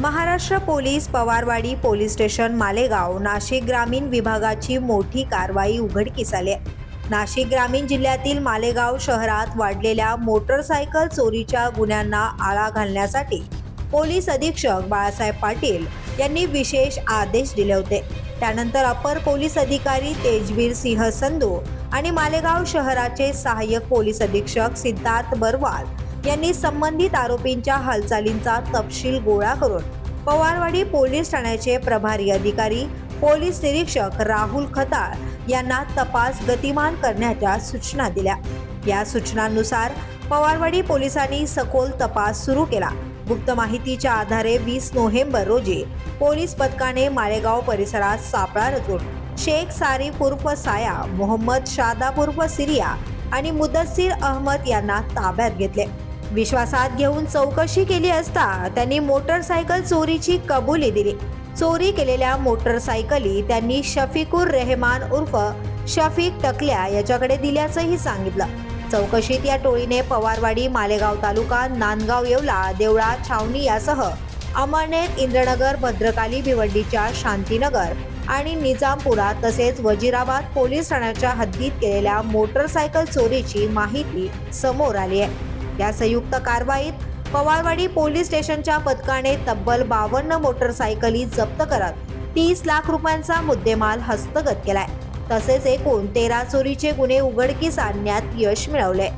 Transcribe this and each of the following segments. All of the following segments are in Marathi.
Maharashtra police Pawarwadi police station Malegaon Nashik ग्रामीण विभागाची मोठी कारवाई उघडकीस आली आहे. नाशिक ग्रामीण जिल्ह्यातील मालेगाव शहरात वाढलेल्या मोटरसायकल चोरीच्या गुन्ह्यांना आळा घालण्यासाठी पोलीस अधीक्षक बाळासाहेब पाटील यांनी विशेष आदेश दिले होते. त्यानंतर अपर पोलीस अधिकारी तेजवीर सिंह संधू आणि मालेगाव शहराचे सहाय्यक पोलीस अधीक्षक सिद्धार्थ बरवाल यांनी संबंधित आरोपींच्या हालचालींचा तपशील गोळा करून पवारवाडी पोलीस ठाण्याचे प्रभारी अधिकारी पोलीस निरीक्षक राहुल खताळ यांना तपास गतिमान करण्याच्या सूचना दिल्या. या सूचनांनुसार पवारवाडी पोलिसांनी सखोल तपास सुरू केला. गुप्त माहितीच्या आधारे वीस नोव्हेंबर रोजी पोलीस पथकाने मालेगाव परिसरात सापळा रचून शेख सारीफ उर्फ साया मोहम्मद शादाब उर्फ सिरिया आणि मुदस्सीर अहमद यांना ताब्यात घेतले. विश्वासात घेऊन चौकशी केली असता त्यांनी मोटरसायकल चोरीची कबुली दिली. चोरी केलेल्या मोटरसायकली त्यांनी शफिकुर रेहमान उर्फ शफीक टकल्या याच्याकडे दिल्याचंही सांगितलं. चौकशीत या टोळीने पवारवाडी मालेगाव तालुका नांदगाव येवला देवळा छावणी यासह अमळनेर इंद्रनगर भद्रकाली भिवंडीच्या शांतीनगर आणि निजामपुरा तसेच वजिराबाद पोलीस ठाण्याच्या हद्दीत केलेल्या मोटरसायकल चोरीची माहिती समोर आली आहे. या संयुक्त कारवाईत पवारवाडी पोलीस स्टेशनच्या पथकाने तब्बल बावन्न मोटरसायकली जप्त करत तीस लाख रुपयांचा मुद्देमाल हस्तगत केलाय. तसेच एकूण तेरा चोरीचे गुन्हे उघडकीस आणण्यात यश मिळवले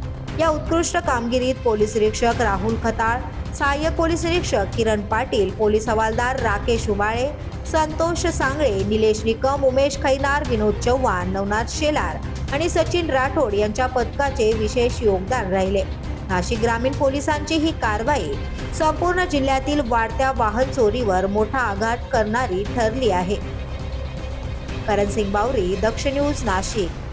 या उत्कृष्ट कामगिरीत पोलीस निरीक्षक राहुल खताळ सहाय्यक पोलीस निरीक्षक किरण पाटील पोलीस हवालदार राकेश उबाळे संतोष सांगळे निलेश निकम उमेश खैनार विनोद चव्हाण नवनाथ शेलार आणि सचिन राठोड यांच्या पथकाचे विशेष योगदान राहिले. नाशिक ग्रामीण पोलिसांची ही कारवाई संपूर्ण जिल्ह्यातील वाढत्या वाहन चोरीवर मोठा आघात करणारी ठरली आहे. करण सिंग बावरी दक्ष न्यूज नाशिक.